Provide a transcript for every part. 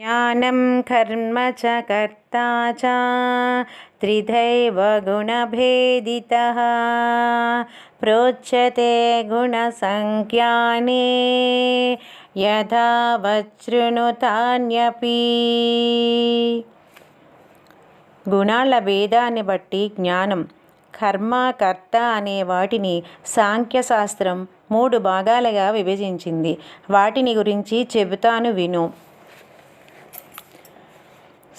ज्ञानं कर्म च कर्ता च त्रिधैव गुणभेदितः प्रोच्यते गुणसङ्ख्याने यथा వృణుతాన్యపి గుణాల భేదాన్ని బట్టి జ్ఞానం కర్మ కర్త అనే వాటిని సాంఖ్యశాస్త్రం మూడు భాగాలుగా విభజించింది వాటిని గురించి చెబుతాను విను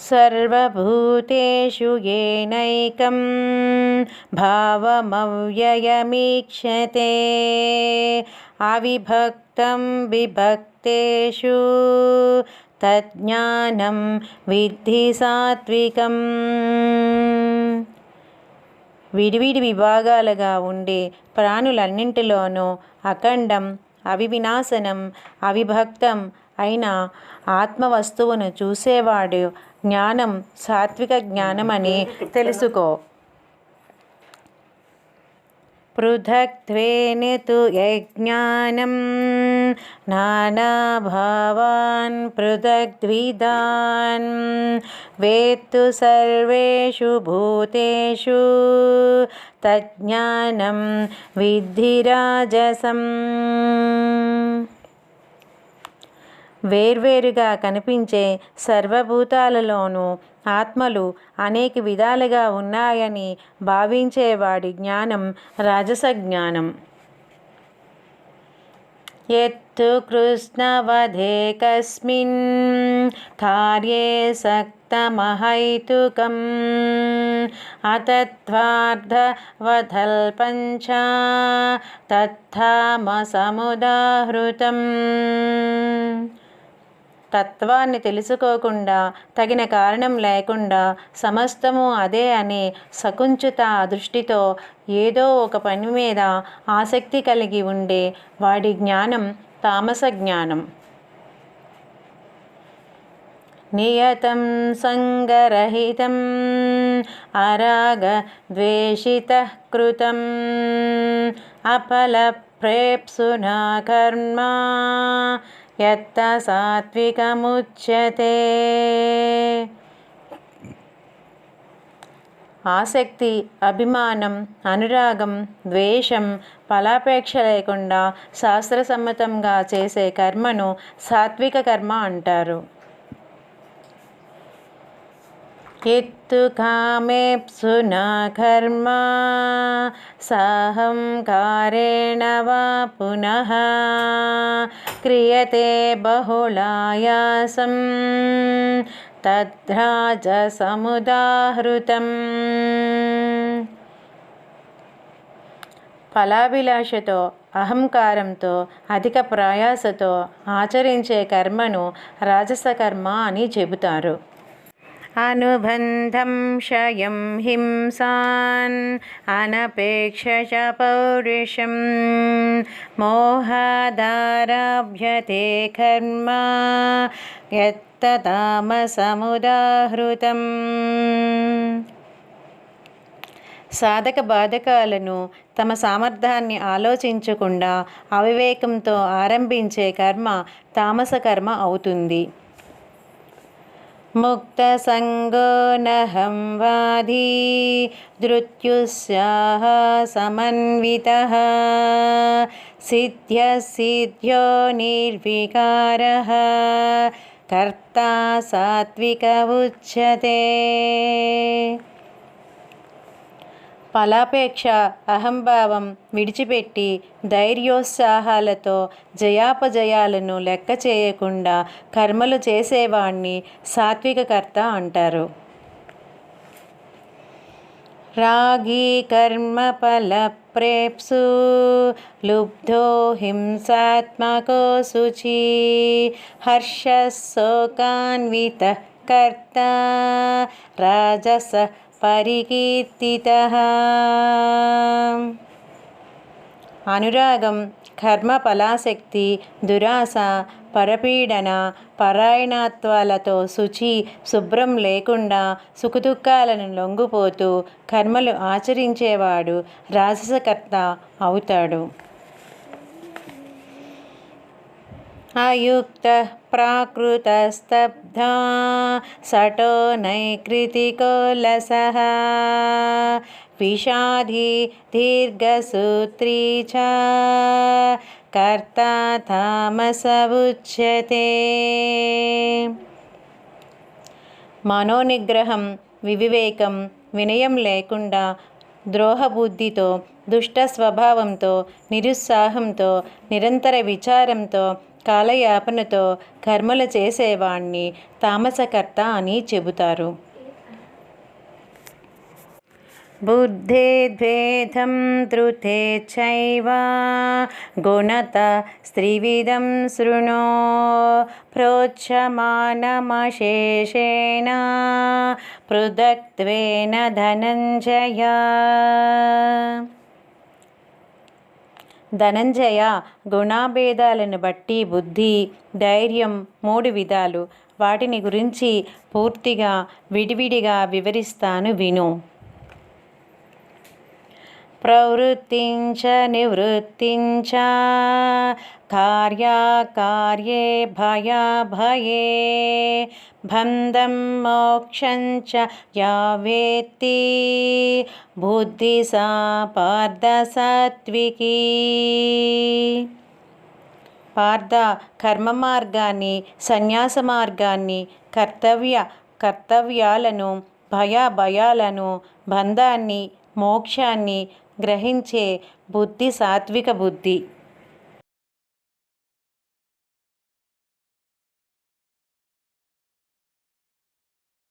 सर्वभूतेषु येनैकं भावमव्ययमीक्षते अविभक्तं विभक्तेषु తజ్ఞానం విద్ధి సాత్వికం విడివిడి విభాగాలుగా ఉండే ప్రాణులన్నింటిలోనూ అఖండం అవివినాశనం అవిభక్తం అయిన ఆత్మవస్తువును చూసేవాడు జ్ఞానం సాత్విక జ్ఞానమని తెలుసుకో పృథక్త్వేన తు యజ్ఞానం నానాభావాన్ పృథగ్ద్విధాన్ వేత్తు సర్వేషు భూతేషు తజ్ఞానం విద్ధిరాజసం వేర్వేరుగా కనిపించే సర్వభూతాలలోనూ ఆత్మలు అనేక విధాలుగా ఉన్నాయని భావించేవాడి జ్ఞానం రాజస జ్ఞానం. ఎత్తు కృష్ణవధే కస్మిన్ కార్యే సక్తమహైతుకం అతత్వార్ధవధల్పంచ తత్థామసముదాహృతం తత్వాన్ని తెలుసుకోకుండా తగిన కారణం లేకుండా సమస్తము అదే అని సకుంచుత దృష్టితో ఏదో ఒక పని మీద ఆసక్తి కలిగి ఉండే వాడి జ్ఞానం తామస జ్ఞానం. నియతం సంగరహితం అరాగ ద్వేషిత కృతం అఫలప్రేప్సునా కర్మా యత్త సాత్వికముచ్యతే. ఆసక్తి అభిమానం అనురాగం ద్వేషం ఫలాపేక్ష లేకుండా శాస్త్రసమ్మతంగా చేసే కర్మను సాత్విక కర్మ అంటారు. ఎత్తు కామేప్సునా కర్మ సాహంకారేణ వా పునః. క్రియతే బహుళాయాసం తద్రాజసముదాహృతం ఫలాభిలాషతో అహంకారంతో అధిక ప్రయాసతో ఆచరించే కర్మను రాజస కర్మ అని చెబుతారు. అనుబంధం క్షయం హింసాన్ అనపేక్ష పౌరుషం. మోహాదారాభ్యతే కర్మ యత్తతామసముదాహృతం. సాధక బాధకాలను తమ సామర్థ్యాన్ని ఆలోచించకుండా అవివేకంతో ఆరంభించే కర్మ తామస కర్మ అవుతుంది. मुक्तसङ्गो नहं नहंवाधी धृत्युस्याः समन्वितः। सिद्ध्यसिद्ध्यो निर्विकारः कर्ता सात्विक उच्यते। ఫలాపేక్ష అహంభావం విడిచిపెట్టి ధైర్యోత్సాహాలతో జయాపజయాలను లెక్క చేయకుండా కర్మలు చేసేవాణ్ణి సాత్వికకర్త అంటారు. రాగి కర్మఫల ప్రేప్సు లుబ్ధో హింసాత్మకో శుచి హర్షశోకాన్విత కర్త రాజస పరికీర్తిత అనురాగం కర్మ ఫలాశక్తి దురాశ పరపీడన పరాయణత్వాలతో శుచి శుభ్రం లేకుండా సుఖదుఖాలను లొంగిపోతూ కర్మలు ఆచరించేవాడు రాజసకర్త అవుతాడు. अयुक्तः प्राकृतस्तब्धा सटो नैकृतिको लसः विषाधी दीर्घसूत्री च कर्ता तामस उच्यते మనోనిగ్రహం వివివేకం వినయం లేకుండా ద్రోహబుద్ధితో దుష్ట స్వభావంతో నిరుత్సాహంతో నిరంతర విచారంతో కాలయాపనతో కర్మలు చేసేవాణ్ణి తామసకర్త అని చెబుతారు. బుద్ధే ద్వేధం ధృతే చైవ గుణత స్త్రివిధం శృణు ప్రోచ్యమానమశేషేణ పృథక్త్వేన ధనంజయ. ధనంజయ గుణాభేదాలను బట్టి బుద్ధి ధైర్యం మూడు విధాలు. వాటిని గురించి పూర్తిగా విడివిడిగా వివరిస్తాను విను. ప్రవృత్తించ నివృత్తించ. కార్యాకార్యే భయాభయే బంధం మోక్షంచ యావేత్తి. బుద్ధి సా పార్థసత్వికి పార్థ కర్మ మార్గాన్ని సన్యాస మార్గాన్ని కర్తవ్య కర్తవ్యాలను భయ భయాలను బంధాన్ని మోక్షాన్ని గ్రహించే బుద్ధి సాత్విక బుద్ధి.